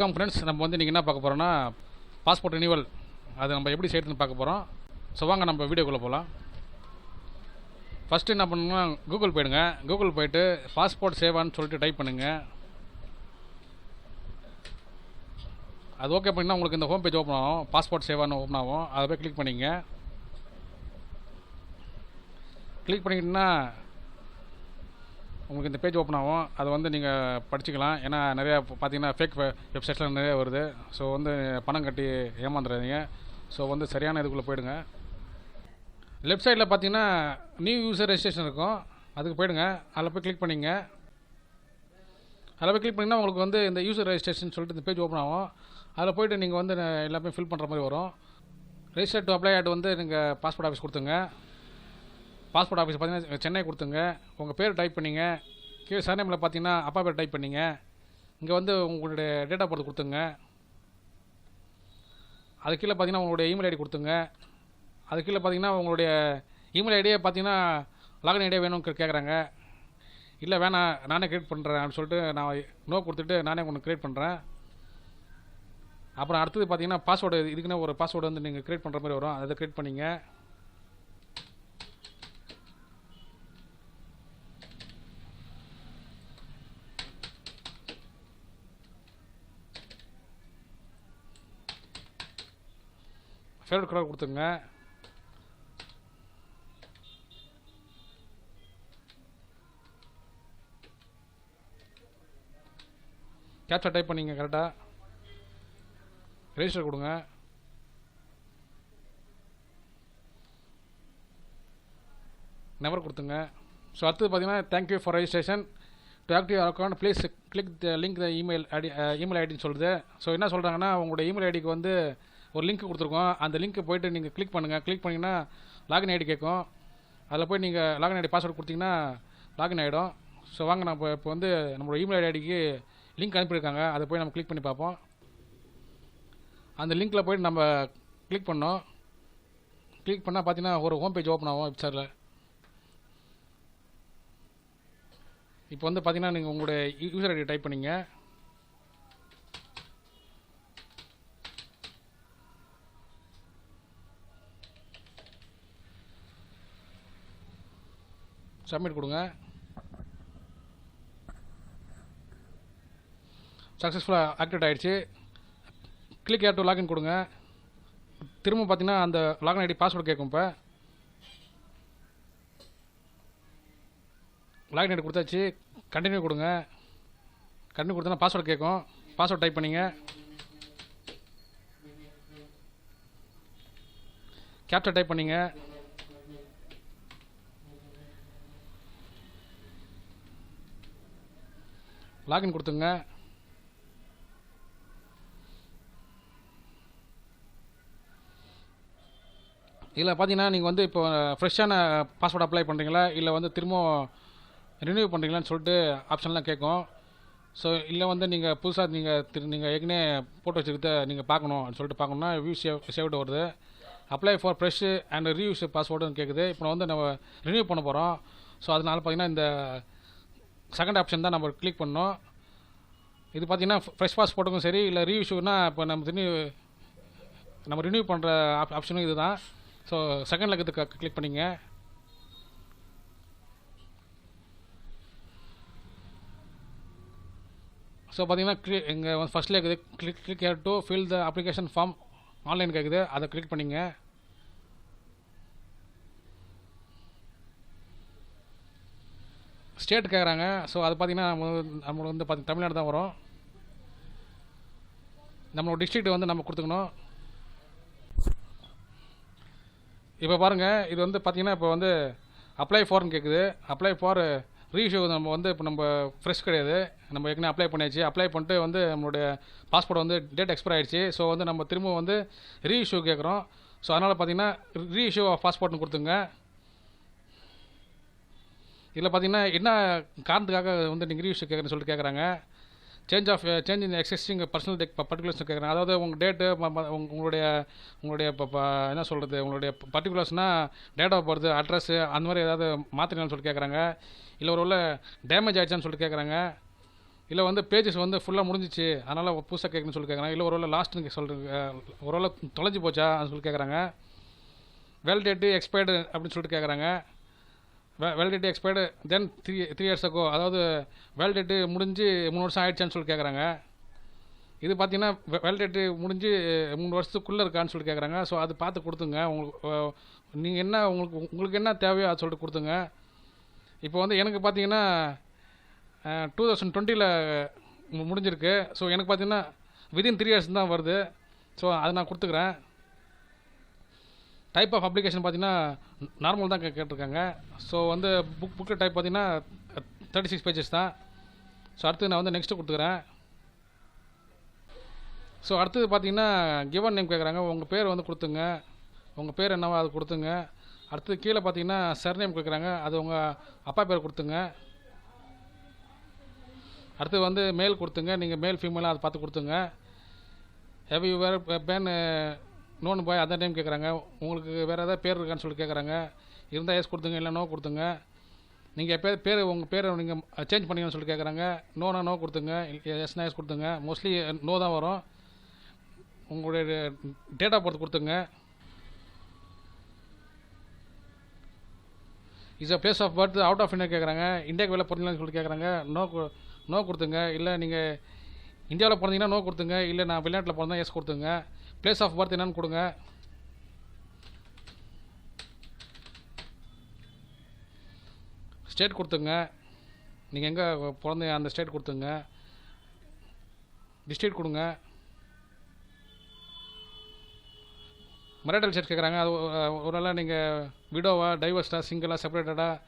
Welcome friends நம்ம வந்து நீங்கள் என்ன பார்க்க போகிறோன்னா பாஸ்போர்ட் ரினிவல் அது நம்ம எப்படி செய்யறதுன்னு பார்க்க போகிறோம் ஸோ வாங்க நம்ம வீடியோக்குள்ளே போகலாம் ஃபஸ்ட்டு என்ன பண்ணணும்னா கூகுள் போயிடுங்க. கூகுள் போயிட்டு பாஸ்போர்ட் சேவான்னு சொல்லிட்டு டைப் பண்ணுங்கள் அது ஓகே பண்ணினா உங்களுக்கு இந்த ஹோம் பேஜ் ஓப்பன் ஆகும். பாஸ்போர்ட் சேவான்னு ஓப்பன் ஆகும். அதை போய் கிளிக் பண்ணிங்க. கிளிக் பண்ணிக்கிட்டீங்கன்னா உங்களுக்கு இந்த பேஜ் ஓப்பன் ஆகும். அதை வந்து நீங்கள் படிச்சுக்கலாம். ஏன்னா நிறையா பார்த்தீங்கன்னா ஃபேக் வெப்சைட்ஸ்லாம் நிறைய வருது. ஸோ வந்து பணம் கட்டி ஏமாந்துடாதீங்க ஸோ வந்து சரியான இதுக்குள்ளே போயிடுங்க. லெஃப்ட் சைடில் பார்த்தீங்கன்னா நியூ யூசர் ரெஜிஸ்ட்ரேஷன் இருக்கும். அதுக்கு போயிடுங்க. அதில் போய் கிளிக் பண்ணிங்க. அதில் போய் கிளிக் பண்ணிங்கன்னா உங்களுக்கு வந்து இந்த யூசர் ரெஜிஸ்ட்ரேஷன் சொல்லிட்டு இந்த பேஜ் ஓப்பன் ஆகும். அதில் போயிட்டு நீங்கள் வந்து எல்லாமே ஃபில் பண்ணுற மாதிரி வரும். ரெஜிஸ்டர் டு அப்ளை ஆட் வந்து நீங்கள் பாஸ்போர்ட் ஆஃபீஸ் கொடுத்துங்க பாஸ்போர்ட் ஆஃபீஸ் பார்த்தீங்கன்னா சென்னை கொடுத்துங்க. உங்கள் பேர் டைப் பண்ணிங்க. கீழே சர்நேமில் பார்த்தீங்கன்னா அப்பா பேர் டைப் பண்ணிங்க. இங்கே வந்து உங்களுடைய டேட் ஆஃப் பர்த் கொடுத்துங்க. அது கீழே பார்த்தீங்கன்னா உங்களுடைய இமெயில் ஐடி கொடுத்துங்க. அது கீழே பார்த்தீங்கன்னா உங்களுடைய இமெயில் ஐடியே பார்த்தீங்கன்னா லாகின் ஐடியா வேணும்னு கேட்குறாங்க இல்லை வேணாம் நானே கிரியேட் பண்ணுறேன் அப்படின்னு சொல்லிட்டு நான் நோ கொடுத்துட்டு நானே ஒன்று கிரியேட் பண்ணுறேன் அப்புறம் அடுத்தது பார்த்தீங்கன்னா பாஸ்வேர்டு இதுக்குன்னு ஒரு பாஸ்வேர்டு வந்து நீங்கள் கிரியேட் பண்ணுற மாதிரி வரும். அதை கிரியேட் பண்ணிங்க. ஃபேவரட் கலர் கொடுத்துங்க கேப்சா டைப் பண்ணிங்க கரெக்டாக ரெஜிஸ்டர் கொடுங்க. நம்பர் கொடுத்துங்க ஸோ அடுத்தது பார்த்தீங்கன்னா thank you for registration to active account please click the link the email ID email ஐடின்னு சொல்லுது. ஸோ என்ன சொல்கிறாங்கன்னா உங்களோட இமெயில் ஐடிக்கு வந்து ஒரு லிங்க் கொடுத்துருக்கோம். அந்த லிங்க்கை போயிட்டு நீங்கள் கிளிக் பண்ணுங்கள் கிளிக் பண்ணிங்கன்னா லாகின் ஐடி கேட்கும். அதில் போய் நீங்கள் லாகின் ஐடி பாஸ்வேர்டு கொடுத்தீங்கன்னா லாகின் ஆகிடும் ஸோ வாங்க நம்ம இப்போ வந்து நம்மளோட இமெயில் ஐடிக்கு லிங்க் அனுப்பியிருக்காங்க. அதை போய் நம்ம கிளிக் பண்ணி பார்ப்போம். அந்த லிங்க்கில் போயிட்டு நம்ம கிளிக் பண்ணோம். கிளிக் பண்ணால் பார்த்தீங்கன்னா ஒரு ஹோம் பேஜ் ஓப்பன் ஆகும் வெப்சைட்டில் இப்போ வந்து பார்த்தீங்கன்னா நீங்கள் உங்களுடைய யூசர் ஐடி டைப் பண்ணீங்க. சப்மிட் கொடுங்க. சக்ஸஸ்ஃபுல்லாக ஆக்டிவேட் ஆகிடுச்சு கிளிக் ஏர் டு லாகின் கொடுங்க. திரும்ப பார்த்தீங்கன்னா அந்த லாகின் ஐடி பாஸ்வேர்டு கேட்கும் இப்போ. லாகின் ஐடி கொடுத்தாச்சு. கண்டினியூ கொடுங்க. கண்டினியூ கொடுத்தா பாஸ்வேர்டு கேட்கும். பாஸ்வேர்டு டைப் பண்ணிங்க. கேப்சர் டைப் பண்ணிங்க. லாகின் கொடுத்துங்க இதில் பார்த்தீங்கன்னா நீங்கள் வந்து இப்போ ஃப்ரெஷ்ஷான பாஸ்வேர்டு அப்ளை பண்ணுறீங்களா? இல்லை வந்து திரும்பவும் ரினியூ பண்ணுறீங்களான்னு சொல்லிட்டு ஆப்ஷன்லாம் கேட்கும். ஸோ இல்லை வந்து நீங்கள் புதுசாக நீங்கள் திரு நீங்கள் ஏற்கனவே போட்டு வச்சுருக்கத நீங்கள் பார்க்கணும் சொல்லிட்டு பார்க்கணுன்னா வியூ சேவ் சேவ்டு வருது. Apply for fresh and reissue பாஸ்வேர்டுன்னு கேட்குது. இப்போ வந்து நம்ம ரினியூ பண்ண போகிறோம். ஸோ அதனால பார்த்தீங்கன்னா இந்த செகண்ட் ஆப்ஷன் தான் நம்ம கிளிக் பண்ணோம். இது பார்த்தீங்கன்னா ஃப்ரெஷ் பாஸ்போர்ட்டுக்கும் சரி இல்லை ரீஇஷ்யூனா இப்போ நம்ம ரினியூ நம்ம ரினியூ பண்ணுற ஆப் ஆப்ஷனும் இதுதான். ஸோ செகண்ட் லெக்கத்து கிளிக் பண்ணிங்க. ஸோ பார்த்தீங்கன்னா கிளி இங்கே ஃபஸ்ட்டில் இருக்குது click click here to fill the application form online கேட்குது அதை கிளிக் பண்ணிங்க. ஸ்டேட் கேட்குறாங்க ஸோ அது பார்த்தீங்கன்னா நம்ம நம்மளுக்கு வந்து பார்த்தி தமிழ்நாடு தான் வரும். நம்மளோட டிஸ்ட்ரிக்ட் வந்து நம்ம கொடுத்துக்கணும். இப்போ பாருங்கள் இது வந்து பார்த்தீங்கன்னா இப்போ வந்து அப்ளை ஃபார்னு கேட்குது அப்ளை ஃபார் ரீஇஷ்யூ நம்ம வந்து இப்போ நம்ம ஃப்ரெஷ் கிடையாது. நம்ம ஏற்கனவே அப்ளை பண்ணியாச்சு. அப்ளை பண்ணிட்டு வந்து நம்மளுடைய பாஸ்போர்ட் வந்து டேட் எக்ஸ்பைர் ஆகிடுச்சு ஸோ வந்து நம்ம திரும்ப வந்து ரீஇஷ்யூ கேட்குறோம் ஸோ அதனால் பார்த்தீங்கன்னா ரீஇஷ்யூ ஆஃப் பாஸ்போர்ட்னு கொடுத்துங்க இதில் பார்த்தீங்கன்னா என்ன காரணத்துக்காக வந்து நீங்கள் ரீஇஷ்யூ கேட்குறேன்னு சொல்லிட்டு கேட்குறாங்க. Change of change in existing personal tech particulars கேட்குறாங்க. அதாவது உங்கள் டேட்டு உங்களுடைய உங்களுடைய இப்போ என்ன சொல்கிறது உங்களுடைய பர்டிகுலர்ஸ்னால் டேட் ஆஃப் பர்த் அட்ரஸ் அந்த மாதிரி ஏதாவது மாற்றினான்னு சொல்லிட்டு கேட்குறாங்க. இல்லை ஒரு உள்ள டேமேஜ் ஆகிடுச்சான்னு சொல்லிட்டு கேட்குறாங்க. இல்லை வந்து பேஜஸ் வந்து ஃபுல்லாக முடிஞ்சிச்சு அதனால் புதுசாக கேட்கணும்னு சொல்லி கேட்குறாங்க. இல்லை ஒரு வேளை லாஸ்ட்டுன்னு சொல்கிறேன் ஒரு வேளை தொலைஞ்சு போச்சா அப்படின்னு சொல்லி கேட்குறாங்க. வேலிடேட்டு எக்ஸ்பயர்டு அப்படின்னு சொல்லிட்டு கேட்குறாங்க. Validity expired then three three years ago அதாவது வேலிடிட்டி முடிஞ்சு மூணு வருஷம் ஆயிடுச்சான்னு சொல்லி கேட்குறாங்க இது பார்த்தீங்கன்னா வேலிடிட்டி முடிஞ்சு மூணு வருஷத்துக்குள்ளே இருக்கான்னு சொல்லி கேட்குறாங்க ஸோ அது பார்த்து கொடுத்துங்க. உங்களுக்கு நீங்கள் என்ன உங்களுக்கு உங்களுக்கு என்ன தேவையோ அதை சொல்லிட்டு கொடுத்துங்க. இப்போ வந்து எனக்கு பார்த்தீங்கன்னா டூ தௌசண்ட் டுவெண்ட்டியில் முடிஞ்சிருக்கு. ஸோ எனக்கு பார்த்தீங்கன்னா விதின் த்ரீ இயர்ஸ் தான் வருது. ஸோ அதை நான் கொடுத்துக்குறேன். டைப் ஆஃப் அப்ளிகேஷன் பார்த்தீங்கன்னா நார்மல் தான் கே- கேட்டிருக்காங்க. ஸோ வந்து புக் புக்கு டைப் பார்த்தீங்கன்னா தேர்ட்டி சிக்ஸ் பேஜஸ் தான். ஸோ அடுத்து நான் வந்து நெக்ஸ்ட்டு கொடுத்துக்கிறேன். ஸோ அடுத்தது பார்த்தீங்கன்னா கிவன் நேம் கேட்குறாங்க உங்கள் பேர் வந்து கொடுத்துங்க. உங்கள் பேர் என்னவோ அது கொடுத்துங்க. அடுத்தது கீழே பார்த்தீங்கன்னா சர்நேம் கேட்குறாங்க அது உங்கள் அப்பா பேர் கொடுத்துங்க. அடுத்து வந்து மேல் கொடுத்துங்க. நீங்கள் மேல் ஃபீமேலாக அதை பார்த்து கொடுத்துங்க. ஹெவி யூ வேர் பேன் இன்னொன்று போய் அந்த டைம் கேட்குறாங்க உங்களுக்கு வேறு ஏதாவது பேர் இருக்கான்னு சொல்லி கேட்குறாங்க இருந்தால் எஸ் கொடுத்துங்க இல்லை நோ கொடுத்துங்க. நீங்கள் எப்போ பேர் உங்கள் பேரை நீங்கள் சேஞ்ச் பண்ணிக்கணும்னு சொல்லி கேட்குறாங்க நோனா நோ கொடுத்துங்க எஸ்னா எஸ் கொடுத்துங்க. மோஸ்ட்லி நோ தான் வரும். உங்களுடைய டேட் ஆஃப் பர்த் கொடுத்துங்க. Is a place of birth out of India கேட்குறாங்க இந்தியாவுக்கு வெளில பிறந்தீங்கன்னு சொல்லி கேட்குறாங்க நோ நோ கொடுத்துங்க. இல்லை நீங்கள் இந்தியாவில் பிறந்தீங்கன்னா நோ கொடுத்துங்க. இல்லை நான் வெளிநாட்டில் பிறந்தா எஸ் கொடுத்துங்க. பிளேஸ் ஆஃப் பர்த் என்னன்னு கொடுங்க. ஸ்டேட் கொடுத்துங்க நீங்கள் எங்கே பிறந்த அந்த ஸ்டேட் கொடுத்துங்க டிஸ்ட்ரிக்ட் கொடுங்க. மரேட்டல் ஸ்டேட் கேட்குறாங்க அது ஒரு நாளாக நீங்கள் விடோவா டைவர்ஸ்டாக சிங்கிளாக செப்பரேட்டடாக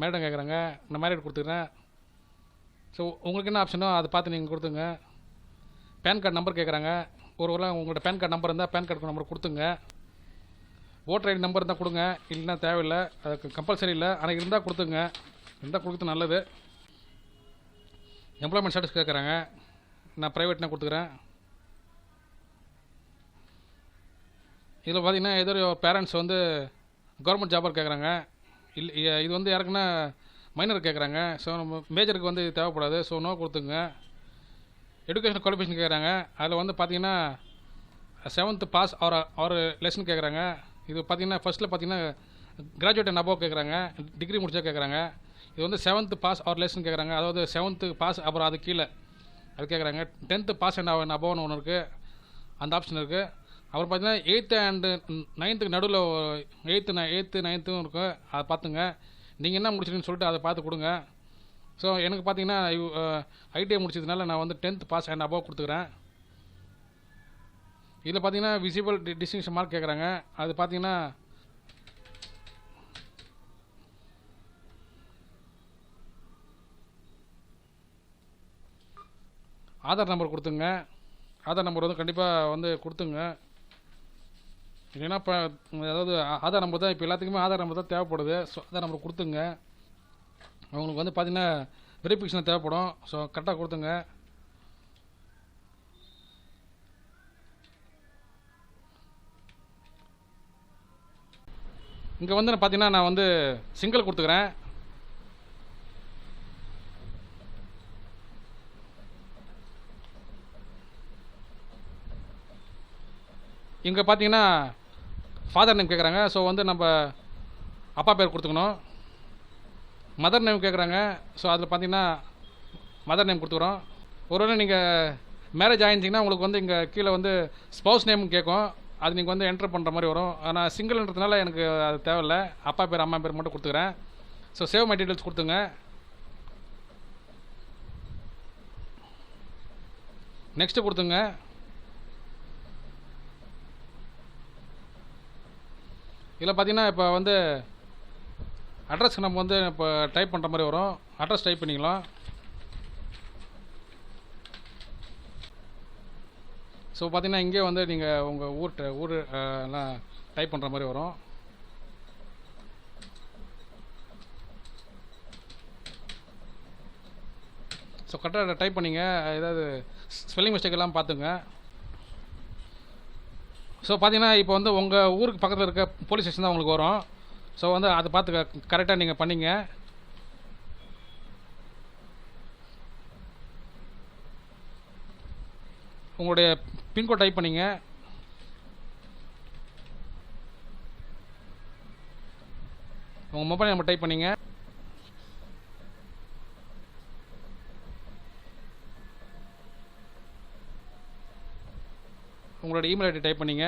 மேடம் கேட்குறாங்க நான் மேரிட் கொடுத்துக்கிறேன். ஸோ உங்களுக்கு என்ன ஆப்ஷனோ அதை பார்த்து நீங்கள் கொடுத்துங்க பேன் கார்டு நம்பர் கேட்குறாங்க ஒரு வேளை உங்களோட பேன் கார்டு நம்பர் இருந்தால் பேன் கார்டு நம்பர் கொடுத்துங்க. ஓட்டர் ஐடி நம்பர் இருந்தால் கொடுங்க. இல்லைன்னா தேவையில்லை. அதுக்கு கம்பல்சரி இல்லை. ஆனால் இருந்தால் கொடுத்துங்க. இருந்தால் கொடுக்குறது நல்லது. எம்ப்ளாய்மெண்ட் ஸ்டேட்டஸ் கேட்குறாங்க நான் ப்ரைவேட்னா கொடுத்துக்கிறேன். இதில் பார்த்தீங்கன்னா ஏதோ பேரண்ட்ஸ் வந்து கவர்மெண்ட் ஜாபர் கேட்குறாங்க இல்லை இது வந்து யாருக்குன்னா மைனர் கேட்குறாங்க ஸோ நம்ம மேஜருக்கு வந்து இது தேவைப்படாது. ஸோ நோ கொடுத்துங்க. எடுகேஷன் குவாலிஃபிகேஷன் கேட்குறாங்க அதில் வந்து பார்த்தீங்கன்னா seventh pass or or lesser கேட்குறாங்க இது பார்த்தீங்கன்னா ஃபஸ்ட்டில் பார்த்தீங்கன்னா கிராஜுவேட் அண்ட் அபோவ் கேட்குறாங்க டிகிரி முடிச்சா கேட்குறாங்க இது வந்து செவன்த்து பாஸ் ஆர் லெசன் கேட்குறாங்க அதாவது செவன்த்து பாஸ் அப்புறம் அது கீழே அது கேட்குறாங்க டென்த்து பாஸ் அண்ட் அபோவ்னு ஒன்று இருக்குது அந்த ஆப்ஷன் இருக்குது அப்புறம் பார்த்தீங்கன்னா எயித்து அண்டு நைன்த்துக்கு நடுவில் எயித்து எயித்து நைன்த்தும் இருக்கும் அதை பார்த்துங்க. நீங்கள் என்ன முடிச்சிருக்கீங்கன்னு சொல்லிட்டு அதை பார்த்து கொடுங்க. ஸோ எனக்கு பார்த்தீங்கன்னா ஐடிஐ முடிச்சதுனால நான் வந்து டென்த் பாஸ் அண்ட் அபோவ் கொடுத்துக்கிறேன். இதில் பார்த்தீங்கன்னா விசிபிள் டிஸ்டிங்ஷன் மார்க் கேட்குறாங்க அது பார்த்தீங்கன்னா ஆதார் நம்பர் கொடுத்துங்க. ஆதார் நம்பர் வந்து கண்டிப்பாக வந்து கொடுத்துங்க. இல்லைன்னா இப்போ அதாவது ஆதார் நம்பர் தான் இப்போ எல்லாத்துக்குமே ஆதார் நம்பர் தான் தேவைப்படுது. ஸோ ஆதார் நம்பர் கொடுத்துங்க. அவங்களுக்கு வந்து பார்த்தீங்கன்னா வெரிஃபிகேஷன் தேவைப்படும். ஸோ கரெக்டாக கொடுத்துங்க. இங்கே வந்து பார்த்தீங்கன்னா நான் வந்து சிங்கிள் கொடுத்துக்கிறேன். இங்கே பார்த்தீங்கன்னா ஃபாதர் நேம் கேட்குறாங்க ஸோ வந்து நம்ம அப்பா பேர் கொடுத்துக்கணும். மதர் நேம் கேட்குறாங்க ஸோ அதில் பார்த்தீங்கன்னா மதர் நேம் கொடுத்துக்குறோம். ஒருவேளை நீங்கள் மேரேஜ் ஆயிருந்தீங்கன்னா உங்களுக்கு வந்து இங்கே கீழே வந்து ஸ்பௌஸ் நேம் கேட்கும். அது நீங்கள் வந்து என்டர் பண்ணுற மாதிரி வரும். ஆனால் சிங்கிள்ன்றதுனால எனக்கு அது தேவையில்ல. அப்பா பேர் அம்மா பேர் மட்டும் கொடுத்துக்கிறேன். ஸோ சேவ் மை டீட்டெயில்ஸ் கொடுத்துங்க. நெக்ஸ்ட்டு கொடுத்துங்க. இதில் பார்த்தீங்கன்னா இப்போ வந்து அட்ரஸ்க்கு நம்ம வந்து இப்போ டைப் பண்ணுற மாதிரி வரும். அட்ரஸ் டைப் பண்ணிக்கலாம். ஸோ பார்த்தீங்கன்னா இங்கே வந்து நீங்கள் உங்கள் ஊர் ஊர் எல்லாம் டைப் பண்ணுற மாதிரி வரும். ஸோ கரெக்டாக டைப் பண்ணிங்க. ஏதாவது ஸ்பெல்லிங் மிஸ்டேக் எல்லாம் பார்த்துங்க. ஸோ பார்த்தீங்கன்னா இப்போ வந்து உங்கள் ஊருக்கு பக்கத்தில் இருக்க போலீஸ் ஸ்டேஷன் தான் உங்களுக்கு வரும். ஸோ வந்து அதை பார்த்து கரெக்டாக நீங்கள் பண்ணிங்க. உங்களுடைய பின்கோட் டைப் பண்ணிங்க. உங்கள் மொபைல் நம்பர் டைப் பண்ணிங்க. உங்களோட இமெயில் ஐடி டைப் பண்ணிங்க.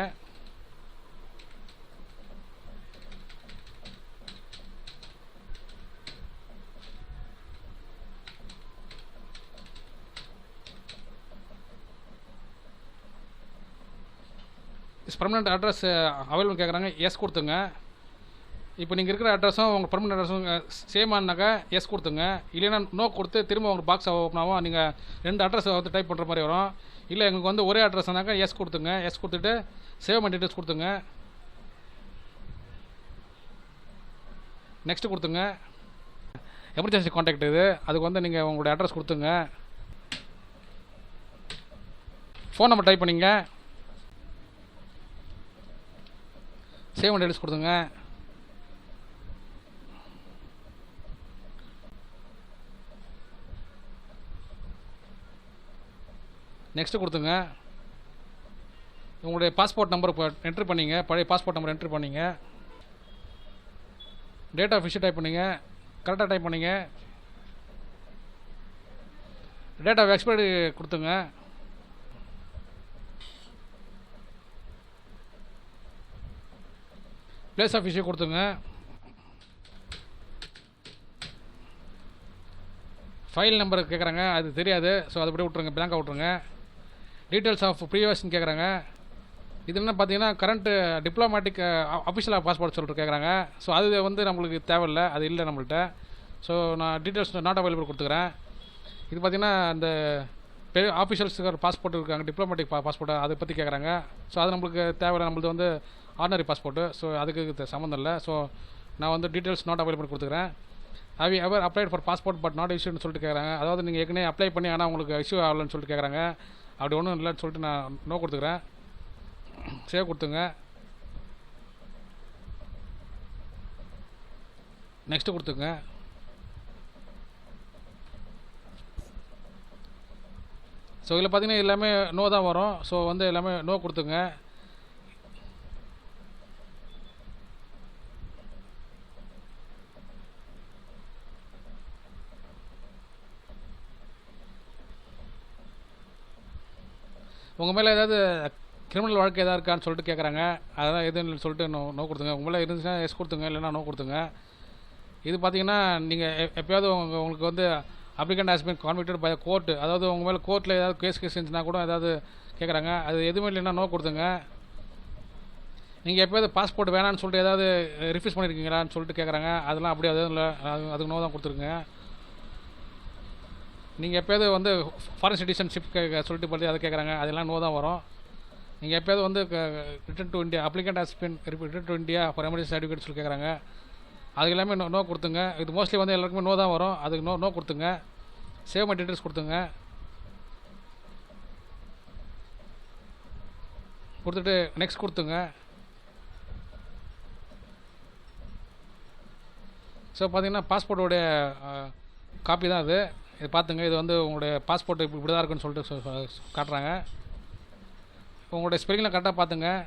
பர்மனெண்ட் அட்ரஸ் அவைலபிள் கேட்குறாங்க எஸ் கொடுத்துங்க இப்போ நீங்கள் இருக்கிற அட்ரஸும் உங்கள் பர்மனெண்ட் அட்ரஸும் சேம் ஆனாக்கா எஸ் கொடுத்துங்க இல்லைன்னா நோ கொடுத்து திரும்ப உங்கள் பாக்ஸ் ஓப்பன் ஆகும். நீங்கள் ரெண்டு அட்ரஸ் வந்து டைப் பண்ணுற மாதிரி வரும். இல்லை எங்களுக்கு வந்து ஒரே அட்ரஸ்னாக்கா எஸ் கொடுத்துங்க எஸ் கொடுத்துட்டு சேவ் மை டீட்டெயில்ஸ் கொடுத்துங்க நெக்ஸ்ட் கொடுத்துங்க எமர்ஜென்சி காண்டாக்ட் இது. அதுக்கு வந்து நீங்கள் உங்களுடைய அட்ரஸ் கொடுத்துங்க ஃபோன் நம்பர் டைப் பண்ணிங்க. சேவ் டீட்டெயில்ஸ் கொடுத்துங்க நெக்ஸ்ட்டு கொடுத்துங்க உங்களுடைய பாஸ்போர்ட் நம்பர் இப்போ என்ட்ரு பண்ணிங்க. பழைய பாஸ்போர்ட் நம்பர் என்ட்ரு பண்ணிங்க. டேட் ஆஃப் இஷ்யூ டைப் பண்ணிங்க. கரெக்டாக டைப் பண்ணிங்க. டேட் ஆஃப் எக்ஸ்பைரி கொடுத்துங்க பிளேஸ் ஆஃப் இஷ்யூ கொடுத்துங்க ஃபைல் நம்பர் கேட்குறாங்க அது தெரியாது. ஸோ அதை அப்படியே விட்ருங்க பிளாங்காக விட்ருங்க டீட்டெயில்ஸ் ஆஃப் ப்ரீவியஸ்ன்னு கேட்குறாங்க இது என்ன பார்த்தீங்கன்னா கரண்ட்டு டிப்ளமேட்டிக் அஃபிஷியலாக பாஸ்போர்ட் சொல்லிட்டு கேட்குறாங்க ஸோ அது வந்து நம்மளுக்கு தேவையில்லை. அது இல்லை நம்மள்கிட்ட ஸோ நான் டீட்டெயில்ஸ் நாட் அவைலபிள் கொடுத்துக்கிறேன். இது பார்த்தீங்கன்னா அந்த பெரிய ஆஃபீஷியல்ஸுக்கு பாஸ்போர்ட் இருக்காங்க டிப்ளமேட்டிக் பா பாஸ்போர்ட் அதை பற்றி கேட்குறாங்க ஸோ அது நம்மளுக்கு தேவையில்லை. நம்மளது வந்து ஆர்டினரி பாஸ்போர்ட்டு ஸோ அதுக்கு இது சம்மந்தம் இல்லை. ஸோ நான் வந்து டீட்டெயில்ஸ் நாட் அவைலபிள் கொடுத்துக்கிறேன். Have ever applied for passport but not இஷ்யூன்னு சொல்லிட்டு கேட்குறாங்க அதாவது நீங்கள் ஏற்கனவே அப்ளை பண்ணி ஆனால் உங்களுக்கு இஷ்யூ ஆகலன்னு சொல்லிட்டு கேட்குறாங்க அப்படி ஒன்றும் இல்லைன்னு சொல்லிட்டு நான் நோ கொடுத்துக்கிறேன். சேவ் கொடுத்துங்க. நெக்ஸ்ட்டு கொடுத்துங்க. ஸோ இதில் பார்த்தீங்கன்னா எல்லாமே நோ தான் வரும். ஸோ வந்து எல்லாமே நோ கொடுத்துங்க. உங்கள் மேலே ஏதாவது கிரிமினல் வாழ்க்கை எதாவது இருக்கான்னு சொல்லிட்டு கேட்குறாங்க அதெல்லாம் எதுன்னு சொல்லிட்டு நோ நோ கொடுத்துங்க உங்கள் மேலே இருந்துச்சுன்னா எஸ் கொடுத்துங்க இல்லைன்னா நோ கொடுத்துங்க இது பார்த்தீங்கன்னா நீங்கள் எப்பயாவது உங்கள் உங்களுக்கு வந்து applicant has been convicted by court அதாவது உங்கள் மேலே கோர்ட்டில் ஏதாவது கேஸ் கேஸ் இருந்துச்சுன்னா கூட ஏதாவது கேட்குறாங்க அது எதுவுமே இல்லைன்னா நோ கொடுத்துங்க நீங்கள் எப்போயாவது பாஸ்போர்ட் வேணான்னு சொல்லிட்டு ஏதாவது ரிஃப்யூஸ் பண்ணியிருக்கீங்களான்னு சொல்லிட்டு கேட்குறாங்க அதெல்லாம் அப்படியே அதுவும் இல்லை. அது அதுக்கு நோ தான் கொடுத்துருங்க. நீங்கள் எப்போயாவது வந்து ஃபாரின் சிட்டிசன்ஷிப் சொல்லிட்டு பற்றி அதை கேட்குறாங்க அதெல்லாம் நோ தான் வரும். நீங்கள் எப்போயாவது வந்து return to India applicant has been return to India for emergency certificate சொல்லி கேட்குறாங்க அதுக்கு எல்லாமே நோ நோ கொடுத்துங்க. இது மோஸ்ட்லி வந்து எல்லாருக்குமே நோ தான் வரும். அதுக்கு நோ நோ கொடுத்துங்க. சேவ் மை டீட்டெயில்ஸ் கொடுத்துங்க. கொடுத்துட்டு நெக்ஸ்ட் கொடுத்துங்க. ஸோ பார்த்தீங்கன்னா பாஸ்போர்ட்டோடைய காப்பி தான் அது. இது பார்த்துங்க இது வந்து உங்களுடைய பாஸ்போர்ட் இப்படி இப்படி தான் இருக்குன்னு சொல்லிட்டு சொ- காட்டுறாங்க. உங்களுடைய ஸ்பெல்லிங்கில் கரெக்டாக பார்த்துங்க.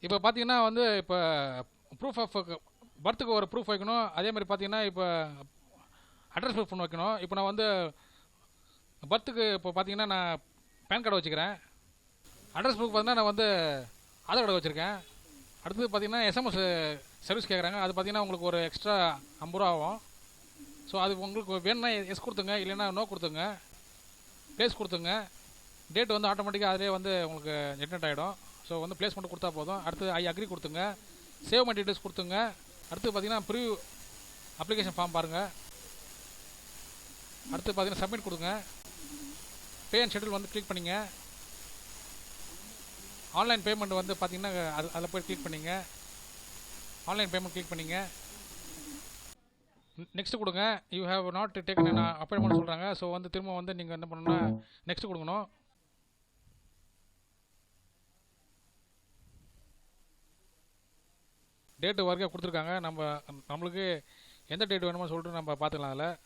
இப்போ பார்த்தீங்கன்னா வந்து இப்போ ப்ரூஃப் ஆஃப் பர்த்துக்கு ஒரு ப்ரூஃப் வைக்கணும். அதே மாதிரி பார்த்தீங்கன்னா இப்போ அட்ரஸ் ப்ரூஃப் ஒன்று வைக்கணும். இப்போ நான் வந்து பர்த்துக்கு இப்போ பார்த்தீங்கன்னா நான் பேன் கார்டு வச்சுக்கிறேன். அட்ரஸ் ப்ரூஃப் பார்த்தீங்கன்னா நான் வந்து ஆதார் கார்டு வச்சுருக்கேன். அடுத்தது பார்த்தீங்கன்னா எஸ்எம்எஸ் சர்வீஸ் கேட்குறாங்க அது பார்த்தீங்கன்னா உங்களுக்கு ஒரு எக்ஸ்ட்ரா ஐம்பது ரூபா ஆகும். ஸோ அது உங்களுக்கு வேணும்னா எஸ் கொடுத்துங்க இல்லைன்னா நோ கொடுத்துங்க. ப்ளேஸ் கொடுத்துங்க. டேட் வந்து ஆட்டோமேட்டிக்காக அதிலே வந்து உங்களுக்கு ஜென்ரேட் ஆகிடும் ஸோ வந்து ப்ளேஸ் மட்டும் கொடுத்தா போதும். அடுத்து ஐ அக்ரி கொடுத்துங்க. சேவ் மை டீட்டெயில்ஸ் கொடுத்துங்க. அடுத்து பார்த்தீங்கன்னா ப்ரிவ்யூ அப்ளிகேஷன் ஃபார்ம் பாருங்கள் அடுத்து பார்த்தீங்கன்னா சப்மிட் கொடுங்க. பே அண்ட் ஷெட்யூல் வந்து கிளிக் பண்ணிங்க. ஆன்லைன் பேமெண்ட் வந்து பார்த்தீங்கன்னா அது அதில் போய் கிளிக் பண்ணிங்க. ஆன்லைன் பேமெண்ட் கிளிக் பண்ணிங்க. நெக்ஸ்ட் கொடுங்க. You have not taken appointment சொல்கிறாங்க ஸோ வந்து திரும்ப வந்து நீங்கள் என்ன பண்ணணும்னா நெக்ஸ்ட் கொடுக்கணும். டேட்டு வரைக்கும் கொடுத்துருக்காங்க. நம்ம நம்மளுக்கு எந்த டேட் வேணுமோ சொல்லிட்டு நம்ம பார்த்துக்கலாம் அதில்.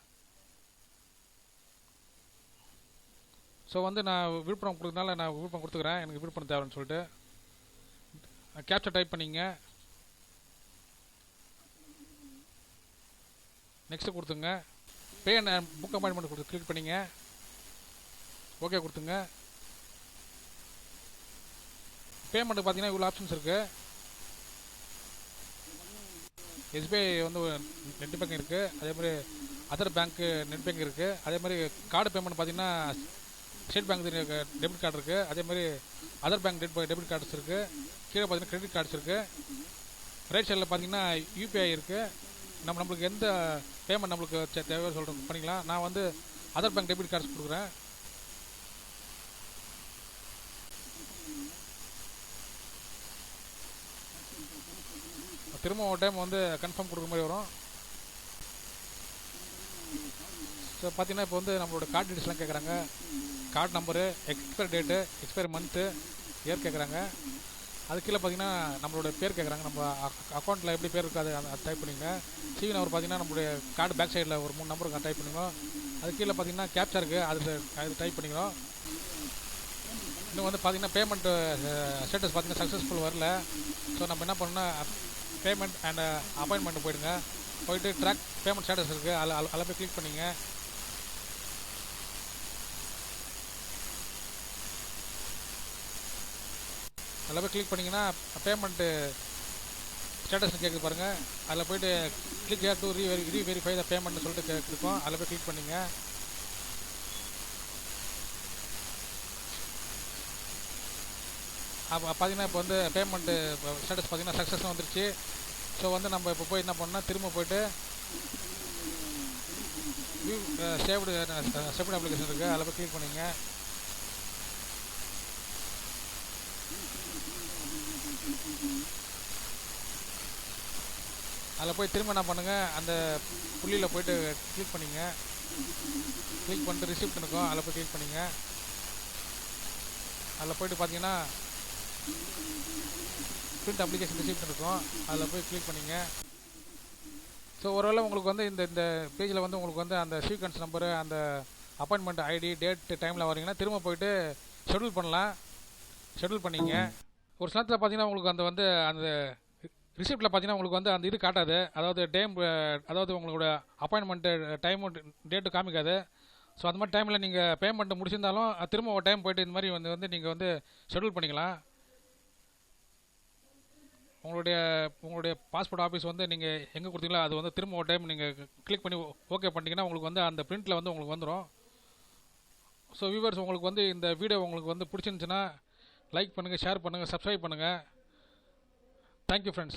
ஸோ வந்து நான் விழுப்புரம் கொடுக்கறதுனால நான் விழுப்புரம் கொடுத்துக்கிறேன். எனக்கு விழுப்புரம் தேவைன்னு சொல்லிட்டு. கேப்சர் டைப் பண்ணிங்க. நெக்ஸ்ட்டு கொடுத்துங்க. பே புக் அப்பாயின்மெண்ட் கொடுத்து கிளிக் பண்ணிங்க. ஓகே கொடுத்துங்க. பேமெண்ட் பார்த்தீங்கன்னா இவ்வளோ ஆப்ஷன்ஸ் இருக்குது எஸ்பிஐ வந்து நெட் பேங்க் இருக்குது அதே மாதிரி அதர் பேங்க்கு நெட் பேங்க் இருக்குது அதே மாதிரி கார்டு பேமெண்ட் பார்த்தீங்கன்னா ஸ்டேட் பேங்க் டெபிட் கார்டு இருக்குது அதே மாதிரி other bank debt debit cards இருக்குது கீழே பார்த்தீங்கன்னா கிரெடிட் கார்ட்ஸ் இருக்குது ரைட் சைடில் பார்த்தீங்கன்னா யூபிஐ இருக்குது நம்ம நம்மளுக்கு எந்த பேமெண்ட் நம்மளுக்கு தேவையாக தேவையோ சொல்கிறோம் பண்ணிக்கலாம். நான் வந்து அதர் பேங்க் டெபிட் கார்ட்ஸ் கொடுக்குறேன். திரும்ப ஒரு டைம் வந்து கன்ஃபார்ம் கொடுக்குற மாதிரி வரும். ஸோ பார்த்தீங்கன்னா இப்போ வந்து நம்மளோட கார்டு டீட்டெயில்ஸ்லாம் கேட்குறாங்க card number expiry date expiry month year கேட்குறாங்க அது கீழே பார்த்தீங்கன்னா நம்மளோட பேர் கேட்குறாங்க. நம்ம அக்கௌண்ட்டில் எப்படி பேர் இருக்காது அதை டைப் பண்ணிங்க சிவி நம்பர் பார்த்தீங்கன்னா நம்மளுடைய கார்டு பேக் சைடில் ஒரு மூணு நம்பருக்கு டைப் பண்ணிக்கணும். அது கீழே பார்த்தீங்கன்னா கேப்சா இருக்குது அது அது டைப் பண்ணிக்கணும். இன்னும் வந்து பார்த்தீங்கன்னா பேமெண்ட்டு ஸ்டேட்டஸ் பார்த்தீங்கன்னா சக்ஸஸ்ஃபுல் வரல. ஸோ நம்ம என்ன பண்ணோம்னா பேமெண்ட் அண்ட் அப்பாயின்மெண்ட் போயிடுங்க. போயிட்டு ட்ராக் பேமெண்ட் ஸ்டேட்டஸ் இருக்குது அதில் அதில் போய் கிளிக் பண்ணிங்க அதில் போய் கிளிக் பண்ணிங்கன்னா பேமெண்ட்டு ஸ்டேட்டஸ்னு கேட்குது பாருங்கள் அதில் போயிட்டு click here to re reverify the பேமெண்ட்னு சொல்லிட்டு கே- அதில் போய் கிளிக் பண்ணிங்க. அப்போ பார்த்தீங்கன்னா இப்போ வந்து பேமெண்ட்டு ஸ்டேட்டஸ் பார்த்தீங்கன்னா சக்ஸஸ் வந்துருச்சு. ஸோ வந்து நம்ம இப்போ போய் என்ன பண்ணால் திரும்ப போயிட்டு சேவ்டு சேவ்டு அப்ளிகேஷன் இருக்குது அதில் போய் கிளிக் பண்ணிங்க. அதில் போய் திரும்ப என்ன பண்ணுங்கள் அந்த புள்ளியில் போயிட்டு கிளிக் பண்ணிங்க. கிளிக் பண்ணிட்டு ரிசிப்ட் இருக்கும் அதில் போய் கிளிக் பண்ணிங்க. அதில் போயிட்டு பார்த்தீங்கன்னா பிரிண்ட் அப்ளிகேஷன் ரிசிப்ட் இருக்கும் அதில் போய் கிளிக் பண்ணிங்க. ஸோ ஒருவேளை உங்களுக்கு வந்து இந்த இந்த பேஜில் வந்து உங்களுக்கு வந்து அந்த சீக்வன்ஸ் நம்பரு அந்த அப்பாயின்மெண்ட் ஐடி டேட் டைமில் வரீங்கன்னா திரும்ப போயிட்டு ஷெட்யூல் பண்ணலாம். ஷெட்யூல் பண்ணிங்க. ஒரு சிலத்தில் பார்த்தீங்கன்னா உங்களுக்கு அந்த வந்து அந்த ரிசிப்ட்டில் பார்த்தீங்கன்னா உங்களுக்கு வந்து அந்த இது காட்டாது. அதாவது டைம் அதாவது உங்களோட அப்பாயின்மெண்ட்டு டைமும் டேட்டு காமிக்காது. ஸோ அந்த மாதிரி டைமில் நீங்கள் பேமெண்ட் முடிச்சிருந்தாலும் திரும்ப ஒரு டைம் போயிட்டு இந்த மாதிரி வந்து வந்து நீங்கள் வந்து ஷெட்யூல் பண்ணிக்கலாம். உங்களுடைய உங்களுடைய பாஸ்போர்ட் ஆஃபீஸ் வந்து நீங்கள் எங்கே கொடுத்தீங்களோ அது வந்து திரும்ப ஒரு டைம் நீங்கள் கிளிக் பண்ணி ஓகே பண்ணிட்டீங்கன்னா உங்களுக்கு வந்து அந்த பிரிண்ட்டில் வந்து உங்களுக்கு வந்துடும் ஸோ வியூவர்ஸ் உங்களுக்கு வந்து இந்த வீடியோ உங்களுக்கு வந்து பிடிச்சிருந்துச்சுன்னா லைக் பண்ணுங்கள் ஷேர் பண்ணுங்கள் சப்ஸ்கிரைப் பண்ணுங்கள் Thank you, friends.